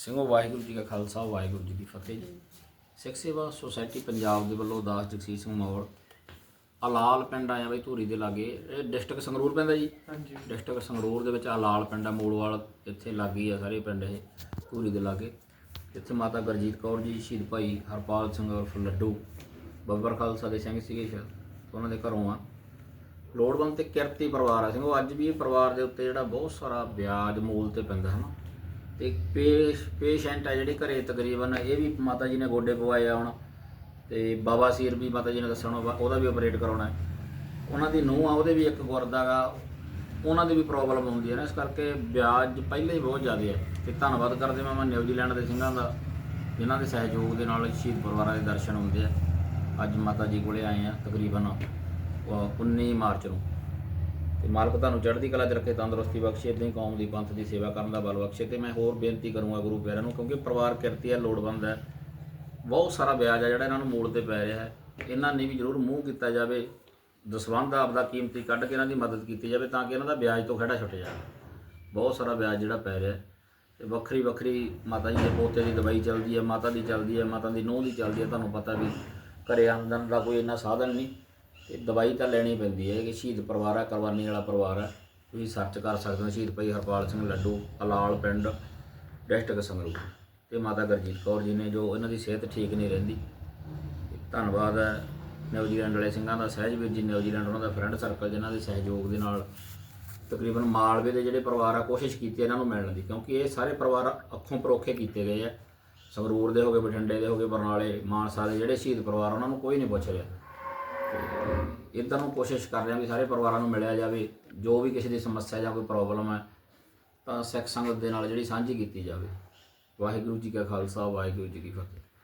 ਸਿੰਘੋ ਵਾਹਿਗੁਰੂ ਜੀ ਕਾ ਖਾਲਸਾ ਵਾਹਿਗੁਰੂ ਜੀ ਕੀ ਫਤਿਹ ਜੀ। ਸਿੱਖ ਸੇਵਾ ਸੁਸਾਇਟੀ ਪੰਜਾਬ ਦੇ ਵੱਲੋਂ ਦਾਸ ਜਗਸੀਰ ਸਿੰਘ ਮੌੜ। ਅਲਾਲ ਪਿੰਡ ਆਇਆ ਬਈ ਧੂਰੀ ਦੇ ਲਾਗੇ। ਇਹ ਡਿਸਟ੍ਰਿਕਟ ਸੰਗਰੂਰ ਪੈਂਦਾ ਜੀ? ਹਾਂਜੀ। ਡਿਸਟ੍ਰਿਕਟ ਸੰਗਰੂਰ ਦੇ ਵਿੱਚ ਅਲਾਲ ਪਿੰਡ ਆ ਮੋੜਵਾਲ ਇੱਥੇ ਲਾਗੀ ਆ ਸਾਰੇ ਪਿੰਡ ਇਹ ਧੂਰੀ ਦੇ ਲਾਗੇ। ਇੱਥੇ ਮਾਤਾ ਗੁਰਜੀਤ ਕੌਰ ਜੀ ਸ਼ਹੀਦ ਭਾਈ ਹਰਪਾਲ ਸਿੰਘ ਉਰਫ ਲੱਡੂ ਬੱਬਰ ਖਾਲਸਾ ਦੇ ਸਿੰਘ ਸੀਗੇ ਸ਼ਾਇਦ ਉਹਨਾਂ ਦੇ ਘਰੋਂ ਆ। ਲੋੜਵੰਦ ਤੇ ਕਿਰਤੀ ਪਰਿਵਾਰ ਆ ਸਿੰਘ ਉਹ ਅੱਜ ਵੀ ਇਹ ਪਰਿਵਾਰ ਦੇ ਉੱਤੇ ਜਿਹੜਾ ਬਹੁਤ ਸਾਰਾ ਵਿਆਜ ਮੂਲ ਤੇ ਪੈਂਦਾ ਹਨਾ। ਤੇ ਪੇਸ਼, ਪੇਸ਼ੈਂਟ ਆ ਜਿਹੜੇ ਘਰੇ ਤਕਰੀਬਨ, ਇਹ ਵੀ ਮਾਤਾ ਜੀ ਨੇ ਗੋਡੇ ਪਵਾਏ ਆ ਹੁਣ। ਤੇ ਬਾਬਾ ਸੀਰ ਵੀ ਮਾਤਾ ਜੀ ਨੇ ਦੱਸਣਾ ਉਹਦਾ ਵੀ ਆਪਰੇਟ ਕਰਾਉਣਾ ਹੈ। ਉਹਨਾਂ ਦੀ ਨੂੰਹ ਆ, ਉਹਦੇ ਵੀ ਇੱਕ ਗੁਰਦਾ ਗਾ ਉਹਨਾਂ ਦੀ ਵੀ ਪ੍ਰੋਬਲਮ ਹੁੰਦੀ ਹੈ ਨਾ, ਇਸ ਕਰਕੇ ਵਿਆਜ ਪਹਿਲੇ ਹੀ ਬਹੁਤ ਜ਼ਿਆਦਾ ਹੈ ਤੇ ਧੰਨਵਾਦ ਕਰਦੇ ਹਾਂ ਮੈਂ ਨਿਊਜ਼ੀਲੈਂਡ ਦੇ ਸਿੰਘਾਂ ਦਾ, ਜਿਨ੍ਹਾਂ ਦੇ ਸਹਿਯੋਗ ਦੇ ਨਾਲ ਸ਼ਹੀਦ ਪਰਿਵਾਰਾਂ ਦੇ ਦਰਸ਼ਨ ਹੁੰਦੇ ਆ। ਅੱਜ ਮਾਤਾ ਜੀ ਕੋਲੇ ਆਏ ਆ, ਤਕਰੀਬਨ, ਅਹ 19 ਮਾਰਚ ਨੂੰ। ਤੇ ਮਾਲਕ ਤੁਹਾਨੂੰ ਚੜ੍ਹਦੀ ਕਲਾ 'ਚ ਰੱਖੇ, ਤੰਦਰੁਸਤੀ ਬਖਸ਼ੇ ਇਦਾਂ ਹੀ ਕੌਮ ਦੀ ਪੰਥ ਦੀ ਸੇਵਾ ਕਰਨ ਦਾ ਬਲ ਬਖਸ਼ੇ ਤੇ ਮੈਂ ਹੋਰ ਬੇਨਤੀ ਕਰੂੰਗਾ ਗੁਰੂ ਪਿਆਰਿਆਂ ਨੂੰ ਕਿਉਂਕਿ ਪਰਿਵਾਰ ਕਿਰਤੀ ਹੈ, ਲੋੜਵੰਦ ਹੈ। ਬਹੁਤ ਸਾਰਾ ਵਿਆਜ ਆ ਜਿਹੜਾ ਇਹਨਾਂ ਨੂੰ ਮੂਲ ਤੇ ਪੈ ਰਿਹਾ ਹੈ। ਇਹਨਾਂ ਨੇ ਵੀ ਜ਼ਰੂਰ ਮੂੰਹ ਕੀਤਾ ਜਾਵੇ, ਦਸਵੰਧ ਆਪਦਾ ਕੀਮਤੀ ਕੱਢ ਕੇ ਇਹਨਾਂ ਦੀ ਮਦਦ ਕੀਤੀ ਜਾਵੇ ਤਾਂ ਕਿ ਇਹਨਾਂ ਦਾ ਵਿਆਜ ਤੋਂ ਖੜਾ ਛੁੱਟ ਜਾਵੇ। ਬਹੁਤ ਸਾਰਾ ਵਿਆਜ ਜਿਹੜਾ ਪੈ ਰਿਹਾ ਹੈ। ਤੇ ਵੱਖਰੀ ਵੱਖਰੀ ਮਾਤਾ ਜੀ ਦੇ ਪੋਤੇ ਦੀ ਦਵਾਈ ਚੱਲਦੀ ਹੈ, ਮਾਤਾ ਦੀ ਚੱਲਦੀ ਹੈ, ਮਾਤਾ ਦੀ ਨੂੰਹ ਦੀ ਚੱਲਦੀ ਹੈ, ਤੁਹਾਨੂੰ ਪਤਾ ਵੀ ਘਰੇ ਆਮਦਨ ਦਾ ਕੋਈ ਇੰਨਾ ਸਾਧਨ ਨਹੀਂ। ਤੇ ਦਵਾਈ ਤਾਂ ਲੈਣੀ ਪੈਂਦੀ ਹੈ ਕਿ ਸ਼ਹੀਦ ਪਰਿਵਾਰ ਹੈ ਕੁਰਬਾਨੀ ਵਾਲਾ ਪਰਿਵਾਰ ਹੈ ਤੁਸੀਂ ਸਰਚ ਕਰ ਸਕਦੇ ਹੋ, ਸ਼ਹੀਦ ਭਾਈ ਹਰਪਾਲ ਸਿੰਘ ਲੱਡੂ, ਅਲਾਲ ਪਿੰਡ, ਡਿਸਟ੍ਰਿਕਟ ਸੰਗਰੂਰ। ਤੇ ਮਾਤਾ ਗੁਰਜੀਤ ਕੌਰ ਜੀ ਨੇ ਜੋ ਇਹਨਾਂ ਦੀ ਸਿਹਤ ਠੀਕ ਨਹੀਂ ਰਹਿੰਦੀ। ਧੰਨਵਾਦ ਹੈ ਨਿਊਜ਼ੀਲੈਂਡ ਵਾਲੇ ਸਿੰਘਾਂ ਦਾ, ਸਹਿਜਵੀਰ ਜੀ ਨਿਊਜ਼ੀਲੈਂਡ, ਉਹਨਾਂ ਦਾ ਫਰੈਂਡ ਸਰਕਲ ਜਿਨ੍ਹਾਂ ਦੇ ਸਹਿਯੋਗ ਦੇ ਨਾਲ ਤਕਰੀਬਨ ਮਾਲਵੇ ਦੇ ਜਿਹੜੇ ਪਰਿਵਾਰ ਆ, ਕੋਸ਼ਿਸ਼ ਕੀਤੀ ਇਹਨਾਂ ਨੂੰ ਮਿਲਣ ਦੀ, ਕਿਉਂਕਿ ਇਹ ਸਾਰੇ ਪਰਿਵਾਰ ਅੱਖੋਂ ਪਰੋਖੇ ਕੀਤੇ ਗਏ ਆ। ਸੰਗਰੂਰ ਦੇ ਹੋਗੇ ਬਠਿੰਡੇ ਦੇ ਹੋਗੇ ਬਰਨਾਲੇ, ਮਾਨਸਾ ਦੇ ਜਿਹੜੇ ਸ਼ਹੀਦ ਪਰਿਵਾਰ ਉਹਨਾਂ ਨੂੰ ਕੋਈ ਨਹੀਂ ਪੁੱਛ ਰਿਹਾ। ਇਦਾਂ ਨੂੰ ਕੋਸ਼ਿਸ਼ ਕਰ ਰਹੇ ਹਾਂ ਵੀ ਸਾਰੇ ਪਰਿਵਾਰਾਂ ਨੂੰ ਮਿਲਿਆ ਜਾਵੇ, ਜੋ ਵੀ ਕਿਸੇ ਦੀ ਸਮੱਸਿਆ ਜਾਂ ਕੋਈ ਪ੍ਰੋਬਲਮ ਹੈ, ਤਾਂ ਸਿੱਖ ਸੰਗਤ ਦੇ ਨਾਲ ਜਿਹੜੀ ਸਾਂਝੀ ਕੀਤੀ ਜਾਵੇ। ਵਾਹਿਗੁਰੂ ਜੀ ਕਾ ਖਾਲਸਾ, ਵਾਹਿਗੁਰੂ ਜੀ ਕੀ ਫਤਿਹ।